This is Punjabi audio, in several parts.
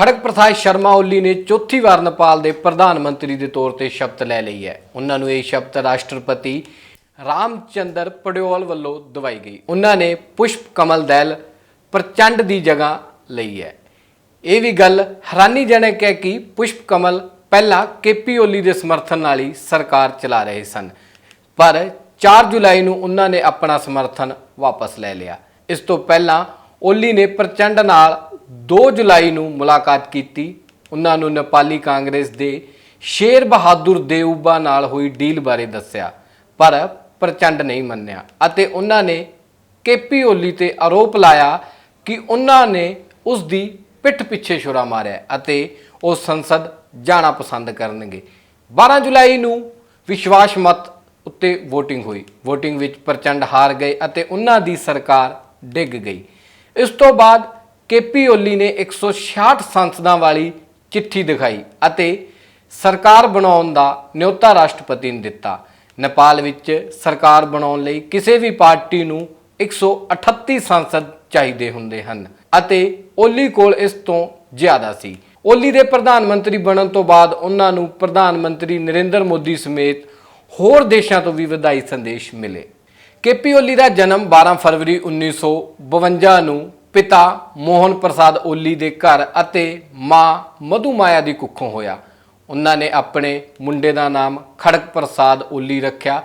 ਖੜਕ ਪ੍ਰਸਾਦ ਸ਼ਰਮਾ ਓਲੀ ਨੇ ਚੌਥੀ ਵਾਰ ਨੇਪਾਲ ਦੇ ਪ੍ਰਧਾਨ ਮੰਤਰੀ ਦੇ ਤੌਰ ਤੇ ਸ਼ਪਥ ਲੈ ਲਈ ਹੈ। ਉਹਨਾਂ ਨੂੰ ਇਹ ਸ਼ਪਥ ਰਾਸ਼ਟਰਪਤੀ ਰਾਮਚੰਦਰ ਪੜਿਓਲ ਵੱਲੋਂ ਦਵਾਈ ਗਈ। ਉਹਨਾਂ ਨੇ ਪੁਸ਼ਪ ਕਮਲ ਦੈਲ ਪ੍ਰਚੰਡ ਦੀ ਜਗ੍ਹਾ ਲਈ ਹੈ। ਇਹ ਵੀ ਗੱਲ ਹੈਰਾਨੀਜਨਕ ਹੈ ਕਿ ਪੁਸ਼ਪ ਕਮਲ ਪਹਿਲਾਂ ਕੇਪੀ ਓਲੀ ਦੇ ਸਮਰਥਨ ਨਾਲ ਹੀ ਸਰਕਾਰ ਚਲਾ ਰਹੇ ਸਨ। ਪਰ 4 ਜੁਲਾਈ ਨੂੰ ਉਹਨਾਂ ਨੇ ਆਪਣਾ ਸਮਰਥਨ ਵਾਪਸ ਲੈ ਲਿਆ। ਇਸ ਤੋਂ ਪਹਿਲਾਂ ਓਲੀ ਨੇ ਪ੍ਰਚੰਡ ਨਾਲ 2 ਜੁਲਾਈ ਨੂੰ ਮੁਲਾਕਾਤ ਕੀਤੀ। ਉਹਨਾਂ ਨੂੰ ਨੇਪਾਲੀ ਕਾਂਗਰਸ ਦੇ ਸ਼ੇਰ ਬਹਾਦਰ ਦੇਊਬਾ ਨਾਲ ਹੋਈ ਡੀਲ ਬਾਰੇ ਦੱਸਿਆ, ਪਰ ਪ੍ਰਚੰਡ ਨਹੀਂ ਮੰਨਿਆ ਅਤੇ ਉਹਨਾਂ ਨੇ ਕੇਪੀ ਓਲੀ ਤੇ ਆਰੋਪ ਲਾਇਆ ਕਿ ਉਹਨਾਂ ਨੇ ਉਸ ਦੀ ਪਿੱਠ ਪਿੱਛੇ ਛੁਰਾ ਮਾਰਿਆ ਅਤੇ ਉਹ ਸੰਸਦ ਜਾਣਾ ਪਸੰਦ ਕਰਨਗੇ। 12 ਜੁਲਾਈ ਨੂੰ ਵਿਸ਼ਵਾਸ ਮਤ ਉੱਤੇ VOTING ਹੋਈ। VOTING ਵਿੱਚ ਪ੍ਰਚੰਡ ਹਾਰ ਗਏ ਅਤੇ ਉਹਨਾਂ ਦੀ ਸਰਕਾਰ ਡਿੱਗ ਗਈ। ਇਸ ਤੋਂ ਬਾਅਦ ਕੇਪੀ ਓਲੀ ਨੇ 166 ਸੰਸਦਾਂ ਵਾਲੀ ਚਿੱਠੀ ਦਿਖਾਈ ਅਤੇ ਸਰਕਾਰ ਬਣਾਉਣ ਦਾ ਨਿਯੋਤਾ ਰਾਸ਼ਟਰਪਤੀ ਨੂੰ ਦਿੱਤਾ। ਨੇਪਾਲ ਵਿੱਚ ਸਰਕਾਰ ਬਣਾਉਣ ਲਈ ਕਿਸੇ ਵੀ ਪਾਰਟੀ ਨੂੰ 138 ਸੰਸਦ ਚਾਹੀਦੇ ਹੁੰਦੇ ਹਨ ਅਤੇ ਓਲੀ ਕੋਲ ਇਸ ਤੋਂ ਜ਼ਿਆਦਾ ਸੀ। ਓਲੀ ਦੇ ਪ੍ਰਧਾਨ ਮੰਤਰੀ ਬਣਨ ਤੋਂ ਬਾਅਦ ਉਹਨਾਂ ਨੂੰ ਪ੍ਰਧਾਨ ਮੰਤਰੀ ਨਰਿੰਦਰ ਮੋਦੀ ਸਮੇਤ ਹੋਰ ਦੇਸ਼ਾਂ ਤੋਂ ਵੀ ਵਧਾਈ ਸੰਦੇਸ਼ ਮਿਲੇ। ਕੇਪੀ ਓਲੀ ਦਾ ਜਨਮ 12 ਫਰਵਰੀ 1952 ਨੂੰ ਪਿਤਾ ਮੋਹਨ ਪ੍ਰਸਾਦ ਓਲੀ ਦੇ ਘਰ ਅਤੇ ਮਾਂ ਮਧੂ ਮਾਇਆ ਦੀ ਕੁੱਖੋਂ ਹੋਇਆ। ਉਹਨਾਂ ਨੇ ਆਪਣੇ ਮੁੰਡੇ ਦਾ ਨਾਮ ਖੜਕ ਪ੍ਰਸਾਦ ਓਲੀ ਰੱਖਿਆ।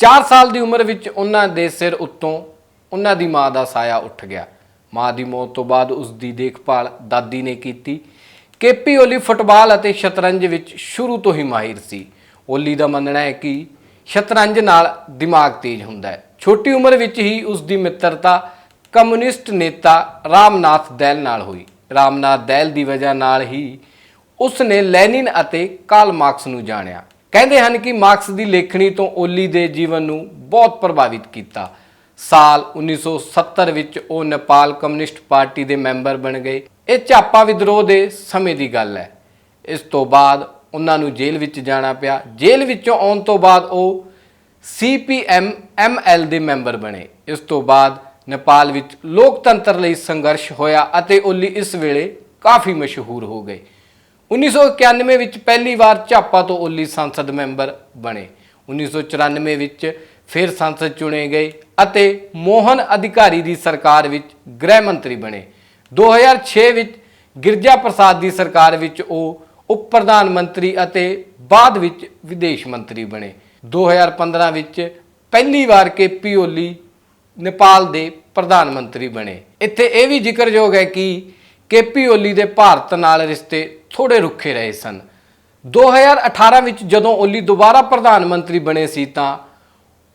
4 ਸਾਲ ਦੀ ਉਮਰ ਵਿੱਚ ਉਹਨਾਂ ਦੇ ਸਿਰ ਉੱਤੋਂ ਉਹਨਾਂ ਦੀ ਮਾਂ ਦਾ ਸਾਇਆ ਉੱਠ ਗਿਆ। ਮਾਂ ਦੀ ਮੌਤ ਤੋਂ ਬਾਅਦ ਉਸ ਦੀ ਦੇਖਭਾਲ ਦਾਦੀ ਨੇ ਕੀਤੀ। ਕੇਪੀ ਓਲੀ ਫੁੱਟਬਾਲ ਅਤੇ ਸ਼ਤਰੰਜ ਵਿੱਚ ਸ਼ੁਰੂ ਤੋਂ ਹੀ ਮਾਹਿਰ ਸੀ। ਓਲੀ ਦਾ ਮੰਨਣਾ ਹੈ ਕਿ ਸ਼ਤਰੰਜ ਨਾਲ ਦਿਮਾਗ ਤੇਜ਼ ਹੁੰਦਾ ਹੈ। ਛੋਟੀ ਉਮਰ ਵਿੱਚ ਹੀ ਉਸ ਦੀ ਮਿੱਤਰਤਾ ਕਮਿਊਨਿਸਟ ਨੇਤਾ ਰਾਮਨਾਥ ਦੈਲ ਨਾਲ ਹੋਈ। ਰਾਮਨਾਥ ਦੈਲ ਦੀ ਵਜ੍ਹਾ ਨਾਲ ਹੀ ਉਸ ਨੇ ਲੈਨਿਨ ਅਤੇ ਕਾਰਲ ਮਾਰਕਸ ਨੂੰ ਜਾਣਿਆ। ਕਹਿੰਦੇ ਹਨ ਕਿ ਮਾਰਕਸ ਦੀ ਲੇਖਣੀ ਤੋਂ ਓਲੀ ਦੇ ਜੀਵਨ ਨੂੰ ਬਹੁਤ ਪ੍ਰਭਾਵਿਤ ਕੀਤਾ। ਸਾਲ 1970 ਵਿੱਚ ਉਹ ਨੇਪਾਲ ਕਮਿਊਨਿਸਟ ਪਾਰਟੀ ਦੇ ਮੈਂਬਰ ਬਣ ਗਏ। ਇਹ ਝਾਪਾ ਵਿਦਰੋਹ ਦੇ ਸਮੇਂ ਦੀ ਗੱਲ ਹੈ। ਇਸ ਤੋਂ ਬਾਅਦ ਉਹਨਾਂ ਨੂੰ ਜੇਲ੍ਹ ਵਿੱਚ ਜਾਣਾ ਪਿਆ। ਜੇਲ੍ਹ ਵਿੱਚੋਂ ਆਉਣ ਤੋਂ ਬਾਅਦ ਉਹ ਸੀਪੀਐਮ ਐਮਐਲ ਦੇ ਮੈਂਬਰ ਬਣੇ। ਇਸ ਤੋਂ ਬਾਅਦ ਨੇਪਾਲ ਵਿੱਚ ਲੋਕਤੰਤਰ ਲਈ ਸੰਘਰਸ਼ ਹੋਇਆ ਅਤੇ ਓਲੀ ਇਸ ਵੇਲੇ ਕਾਫੀ ਮਸ਼ਹੂਰ ਹੋ ਗਏ। 1991 ਵਿੱਚ ਪਹਿਲੀ ਵਾਰ ਝਾਪਾ ਤੋਂ ਓਲੀ ਸੰਸਦ ਮੈਂਬਰ ਬਣੇ। 1994 ਵਿੱਚ ਫਿਰ ਸੰਸਦ ਚੁਣੇ ਗਏ ਅਤੇ ਮੋਹਨ ਅਧਿਕਾਰੀ ਦੀ ਸਰਕਾਰ ਵਿੱਚ ਗ੍ਰਹਿ ਮੰਤਰੀ ਬਣੇ। 2006 ਵਿੱਚ ਗਿਰਜਾ ਪ੍ਰਸਾਦ ਦੀ ਸਰਕਾਰ ਵਿੱਚ ਉਹ ਉਪ ਪ੍ਰਧਾਨ ਮੰਤਰੀ ਅਤੇ ਬਾਅਦ ਵਿੱਚ ਵਿਦੇਸ਼ ਮੰਤਰੀ ਬਣੇ। 2015 ਵਿੱਚ ਪਹਿਲੀ ਵਾਰ ਕੇਪੀ ਓਲੀ ਨੇਪਾਲ ਦੇ ਪ੍ਰਧਾਨ ਮੰਤਰੀ ਬਣੇ। ਇੱਥੇ ਇਹ ਵੀ ਜ਼ਿਕਰਯੋਗ ਹੈ ਕਿ ਕੇਪੀ ਓਲੀ ਦੇ ਭਾਰਤ ਨਾਲ ਰਿਸ਼ਤੇ ਥੋੜੇ ਰੁੱਖੇ ਰਹੇ ਸਨ। 2018 ਵਿੱਚ ਜਦੋਂ ਓਲੀ ਦੁਬਾਰਾ ਪ੍ਰਧਾਨ ਮੰਤਰੀ ਬਣੇ ਸੀ ਤਾਂ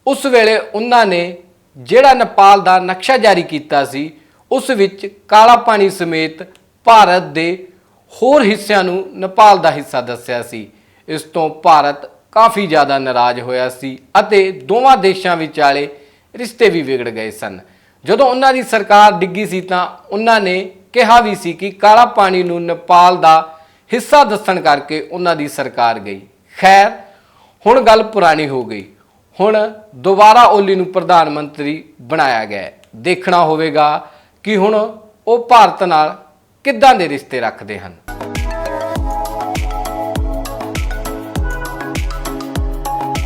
ਉਸ ਵੇਲੇ ਉਹਨਾਂ ਨੇ ਜਿਹੜਾ ਨੇਪਾਲ ਦਾ ਨਕਸ਼ਾ ਜਾਰੀ ਕੀਤਾ ਸੀ, ਉਸ ਵਿੱਚ ਕਾਲਾ ਪਾਣੀ ਸਮੇਤ ਭਾਰਤ ਦੇ ਹੋਰ ਹਿੱਸਿਆਂ ਨੂੰ ਨੇਪਾਲ ਦਾ ਹਿੱਸਾ ਦੱਸਿਆ ਸੀ। ਇਸ ਤੋਂ ਭਾਰਤ ਕਾਫੀ ਜ਼ਿਆਦਾ ਨਾਰਾਜ਼ ਹੋਇਆ ਸੀ ਅਤੇ ਦੋਵਾਂ ਦੇਸ਼ਾਂ ਵਿਚਾਲੇ ਰਿਸ਼ਤੇ ਵੀ ਵਿਗੜ ਗਏ ਸਨ। ਜਦੋਂ ਉਹਨਾਂ ਦੀ ਸਰਕਾਰ ਡਿੱਗੀ ਸੀ ਤਾਂ ਉਹਨਾਂ ਨੇ ਕਿਹਾ ਵੀ ਸੀ ਕਿ ਕਾਲਾ ਪਾਣੀ ਨੂੰ ਨੇਪਾਲ ਦਾ ਹਿੱਸਾ ਦੱਸਣ ਕਰਕੇ ਉਹਨਾਂ ਦੀ ਸਰਕਾਰ ਗਈ। ਖੈਰ, ਹੁਣ ਗੱਲ ਪੁਰਾਣੀ ਹੋ ਗਈ। ਹੁਣ ਦੁਬਾਰਾ ਓਲੀ ਨੂੰ ਪ੍ਰਧਾਨ ਮੰਤਰੀ ਬਣਾਇਆ ਗਿਆ। ਦੇਖਣਾ ਹੋਵੇਗਾ ਕਿ ਹੁਣ ਉਹ ਭਾਰਤ ਨਾਲ ਕਿੱਦਾਂ ਦੇ ਰਿਸ਼ਤੇ ਰੱਖਦੇ ਹਨ।